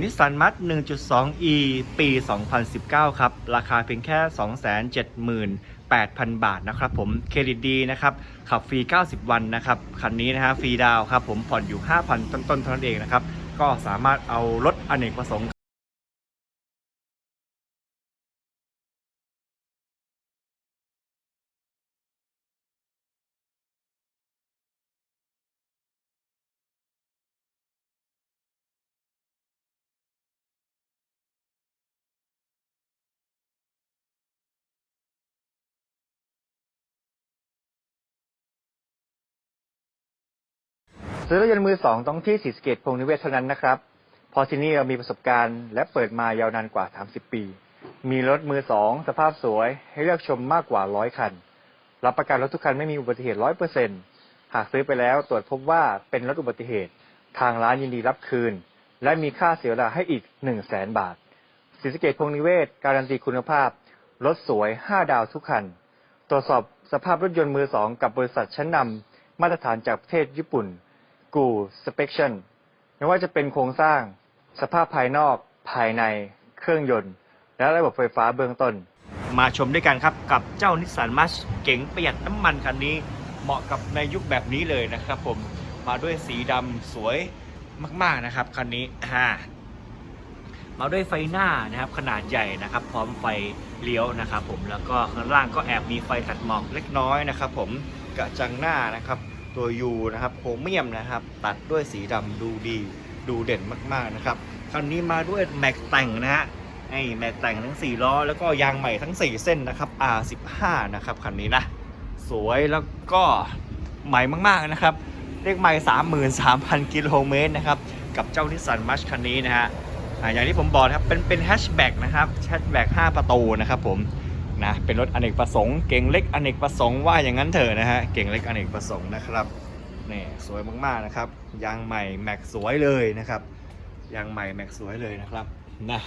นิสสันมัต 1.2e ปี 2019 ครับ ราคาเพียงแค่ 278,000 บาทนะครับผม เครดิตดีนะครับ ขับฟรี 90 วันนะครับ คันนี้นะฮะฟรีดาวครับผมผ่อนอยู่ 5,000 ต้นๆเท่านั้นเองนะครับ ก็สามารถเอารถอเนกประสงค์ ซื้อรถยนต์มือสองต้องที่สีสะเกตพงนิเวศเท่านั้นนะครับเพอที่นี่เรามีประสบการณ์และเปิดมายาวนานกว่า 30 ปี มีรถมือสองสภาพสวย ให้เลือกชมมากกว่าร้อยคัน รับประกันรถทุกคันไม่มีอุบัติเหตุร้อยเปอร์เซ็นหากซื้อไปแล้วตรวจพบว่าเป็นรถอุบัติเหตุ ทางร้านยินดีรับคืน และมีค่าเสียเวลาให้อีก1 0 0 0 0แสนบาทศรีสะเกตพงนิเวศ การันตีคุณภาพรถสวย 5 ดาวทุกคัน ตรวจสอบสภาพรถยนต์มือสองกับบริษัทชั้นนำมาตรฐานจากประเทศญี่ปุ่น กูสเปคชันไม่ว่าจะเป็นโครงสร้าง สภาพภายนอก ภายใน เครื่องยนต์ และระบบไฟฟ้าเบื้องต้น มาชมด้วยกันครับกับเจ้านิสสันมัชเก๋งประหยัดน้ำมันคันนี้ เหมาะกับในยุคแบบนี้เลยนะครับผม มาด้วยสีดำสวยมาก ๆ นะครับคันนี้ฮ่ามาด้วยไฟหน้านะครับขนาดใหญ่นะครับ พร้อมไฟเลี้ยวนะครับ ผมแล้วก็ข้างล่างก็แอบมีไฟตัดหมอกเล็กน้อยนะครับ ผมกระจังหน้านะครับ ตัวยูนะครับโครเมียมนะครับ ตัดด้วยสีดำดูดีดูเด่นมากๆนะครับคันนี้มาด้วยแม็กแต่งนะฮะไอ้แม็กแต่งทั้ง 4 ล้อ แล้วก็ยางใหม่ทั้ง 4 เส้นนะครับ R15 นะครับคันนี้นะ สวยแล้วก็ใหม่มากๆนะครับเลขใหม่33,000 กิโลเมตรนะครับ กับเจ้านิสสันมัชคันนี้นะฮะอย่างที่ผมบอกครับเป็นเป็นแฮชแบ็กนะครับแฮชแบ็ก5ประตูนะครับผม นะเป็นรถอเนกประสงค์เก่งเล็กอเนกประสงค์ว่าอย่างนั้นเถอะนะฮะเก่งเล็กอเนกประสงค์นะครับนี่สวยมากๆนะครับยางใหม่แม็กสวยเลยนะครับยางใหม่แม็กสวยเลยนะครับนะ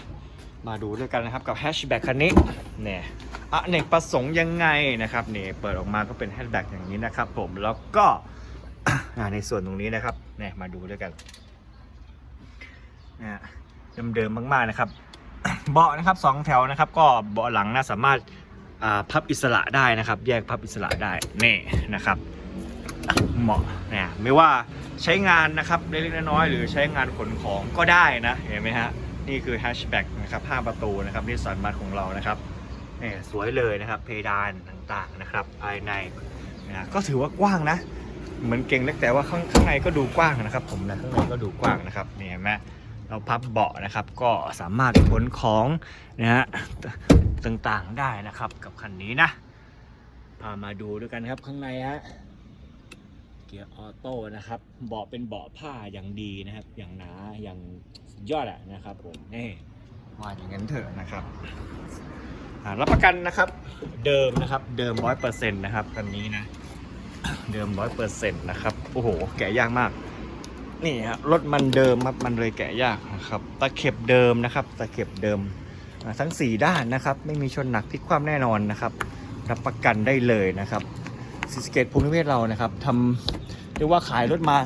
มาดูด้วยกันนะครับกับแฮชแบ็กคันนี้เนี่ยอเนกประสงค์ยังไงนะครับนี่เปิดออกมาก็เป็นแฮชแบ็กอย่างนี้นะครับผมแล้วก็ในส่วนตรงนี้นะครับเนี่ยมาดูด้วยกันนะเดิมๆมากๆนะครับ เบาะนะครับสองแถวนะครับ ก็เบาะหลังนะสามารถพับอิสระได้นะครับ แยกพับอิสระได้นี่นะครับ เหมาะเนี่ยไม่ว่าใช้งานนะครับเล็กๆน้อยๆหรือใช้งานขนของก็ได้นะเห็นไหมฮะนี่คือแฮชแบ็กนะครับ5ประตูนะครับนิสสันมาของเรานะครับนี่สวยเลยนะครับเพดานต่างๆนะครับภายในนะก็ถือว่ากว้างนะ เหมือนเก่งเล็กแต่ว่าข้างข้างในก็ดูกว้างนะครับ ผมนะข้างในก็ดูกว้างนะครับนี่เห็นไหม เราพับเบาะนะครับ ก็สามารถขนของนะฮะต่างๆได้นะครับกับคันนี้นะ พามาดูด้วยกันครับข้างในฮะเกียร์ออโต้นะครับเบาะเป็นเบาะผ้าอย่างดีนะครับ อย่างหนาอย่างยอดอะนะครับผมนี่ว่าอย่างนั้นเถอะนะครับรับประกันนะครับเดิมนะครับเดิมร้อยเปอร์เซ็นต์นะครับคันนี้นะ เดิมร้อยเปอร์เซ็นต์นะครับ โอ้โห แกะยากมาก นี่ฮะรถมันเดิมครับมันเลยแกะยากนะครับตะเข็บเดิมนะครับตะเข็บเดิมทั้ง 4 ด้านนะครับ ไม่มีชนหนักพลิกคว่ำแน่นอนนะครับรับประกันได้เลยนะครับซิสเกตภูมิประเทศเรานะครับทำเรียกว่าขายรถมา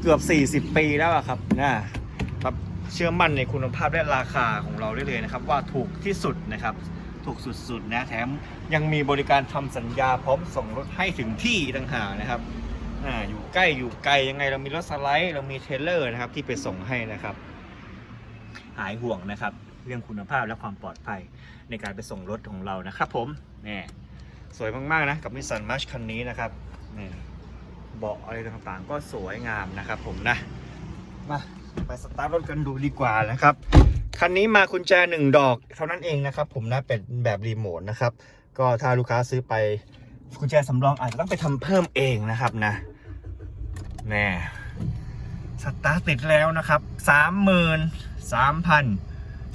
เกือบ 40 ปีแล้วอะครับนะครับเชื่อมั่นในคุณภาพและราคาของเราได้เลยนะครับ ว่าถูกที่สุดนะครับถูกสุดๆนะแถมยังมีบริการทำสัญญาพร้อมส่งรถให้ถึงที่ต่างหากนะครับ อ่าอยู่ใกล้อยู่ไกลยังไงเรามีรถสไลด์เรามีเทรลเลอร์นะครับ ที่ไปส่งให้นะครับ หายห่วงนะครับ เรื่องคุณภาพและความปลอดภัยในการไปส่งรถของเรานะครับ ผมนี่สวยมากๆนะกับนิสสันมัชคันนี้นะครับนี่เบาะอะไรต่างๆ ก็สวยงามนะครับ ผมนะมาไปสตาร์ทรถกันดูดีกว่านะครับคันนี้มากุญแจหนึ่งดอกเท่านั้นเองนะครับ ผมนะเป็นแบบรีโมทนะครับ ก็ถ้าลูกค้าซื้อไปกุญแจสำรองอาจจะต้องไปทำเพิ่มเองนะครับนะ แน่สตาร์ทติดแล้วนะครับสามหมื่นสามพัน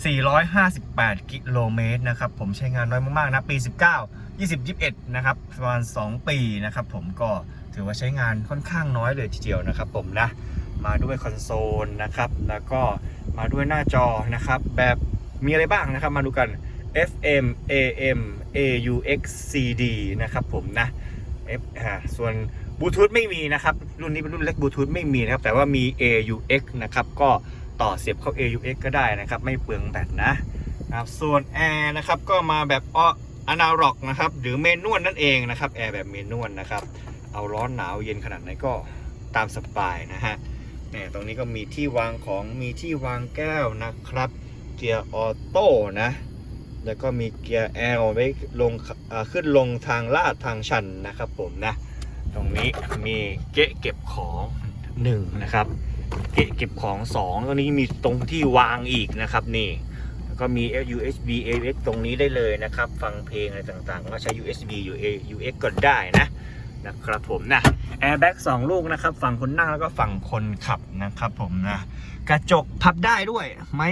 458 กิโลเมตรนะครับ ผมใช้งานน้อยมากๆนะ ปี 19 20 21 นะครับ ประมาณ 2 ปีนะครับ ผมก็ถือว่าใช้งานค่อนข้างน้อยเลยทีเดียวนะครับ ผมนะ มาด้วยคอนโซลนะครับ แล้วก็มาด้วยหน้าจอนะครับ แบบมีอะไรบ้างนะครับ มาดูกัน FM AM AUX CD นะครับผมนะ F อ่าส่วนบลูทูธไม่มีนะครับ รุ่นนี้เป็นรุ่นเล็กบลูทูธไม่มีนะครับ แต่ว่ามี AUX นะครับ ก็ต่อเสียบเข้า AUX ก็ได้นะครับ ไม่เปลืองแบตนะครับ ส่วนแอร์นะครับ ก็มาแบบออนาล็อกนะครับ หรือเมนวลนั่นเองนะครับ แอร์แบบเมนวลนะครับ เอาร้อนหนาวเย็นขนาดไหนก็ตามสบายนะฮะเนี่ยตรงนี้ก็มีที่วางของ มีที่วางแก้วนะครับ เกียร์ออโต้นะ แล้วก็มีเกียร์ L ไว้ลงขึ้นลงทางลาดทางชันนะครับผมนะ ตรงนี้มีเกะเก็บของ1นะครับ เกะเก็บของ2ตรงนี้มีตรงที่วางอีกนะครับนี่แล้วก็มี USB AUX ตรงนี้ได้เลยนะครับ ฟังเพลงอะไรต่างๆ ก็ใช้ USB อยู่ AUX ก็ได้นะนะครับผมนะ Airbag 2ลูกนะครับ ฝั่งคนนั่งแล้วก็ฝั่งคนขับนะครับผมนะ กระจกพับได้ด้วยไหม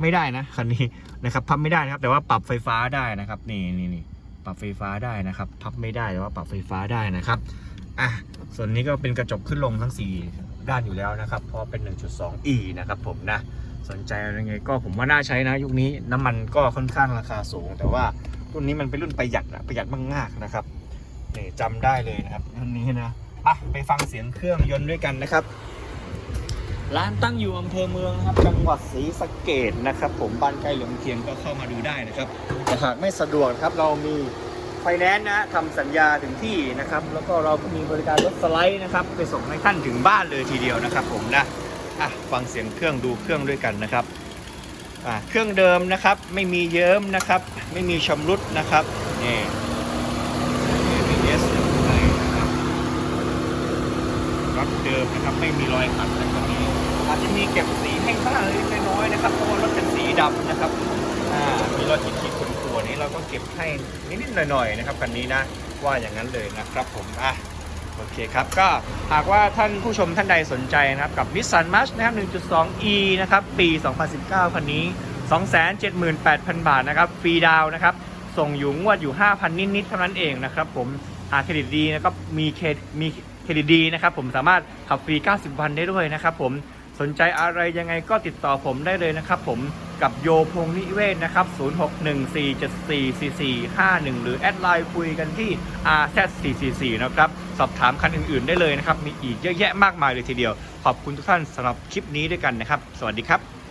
ไม่ได้นะคันนี้ นะครับพับไม่ได้นะครับ แต่ว่าปรับไฟฟ้าได้นะครับ นี่นี่นี่ปรับไฟฟ้าได้นะครับ พับไม่ได้แต่ว่าปรับไฟฟ้าได้นะครับอะส่วนนี้ก็เป็นกระจกขึ้นลงทั้ง 4 ด้านอยู่แล้วนะครับ เพราะเป็น 1.2e นะครับผมนะสนใจอะไรไงก็ผมว่าน่าใช้นะยุคนี้น้ำมันก็ค่อนข้างราคาสูง แต่ว่ารุ่นนี้มันเป็นรุ่นประหยัดอะประหยัดมากๆนะครับนี่จำได้เลยนะครับรุ่นนี้นะอะไปฟังเสียงเครื่องยนต์ด้วยกันนะครับ ร้านตั้งอยู่อำเภอเมืองนะครับ จังหวัดศรีสะเกดนะครับ ผมบ้านใกล้เหลืองเคียงก็เข้ามาดูได้นะครับ แต่หากไม่สะดวกครับเรามีไฟแนนซ์นะทำสัญญาถึงที่นะครับ แล้วก็เราก็มีบริการรถสไลด์นะครับ ไปส่งให้ท่านถึงบ้านเลยทีเดียวนะครับ ผมนะอะฟังเสียงเครื่องดูเครื่องด้วยกันนะครับอะเครื่องเดิมนะครับไม่มีเยิ้มนะครับ ไม่มีชำรุดนะครับนี่ ABS อยู่ข้างในนะครับรถเดิมนะครับไม่มีรอยขัดอะไรตรงนี้ อาจจะมีเก็บสีให้บ้างเล็กน้อยนะครับเพราะว่ารถเป็นสีดำนะครับอ่ามีรอยขีดๆข่วนๆนี้เราก็เก็บให้นิดๆหน่อยๆนะครับคันนี้นะว่าอย่างนั้นเลยนะครับผมอะโอเคครับก็หากว่าท่านผู้ชมท่านใดสนใจนะครับกับ Nissan March นะครับ 1.2e นะครับปี 2019 คันนี้ 278,000 บาทนะครับฟรีดาวนะครับส่งอยู่งวดอยู่ 5,000 นิดๆเท่านั้นเองนะครับผมหาเครดิตดีนะครับมีเครดมีเครดิตดีนะครับผมสามารถขับฟรี 90 วันได้ด้วยนะครับผม สนใจอะไรยังไงก็ติดต่อผมได้เลยนะครับผมกับโยพงนิเวศนะครับ 0614744451 หรือแอดไลน์คุยกันที่ RZ444 นะครับ สอบถามคันอื่นๆได้เลยนะครับ มีอีกเยอะแยะมากมายเลยทีเดียว ขอบคุณทุกท่านสำหรับคลิปนี้ด้วยกันนะครับ สวัสดีครับ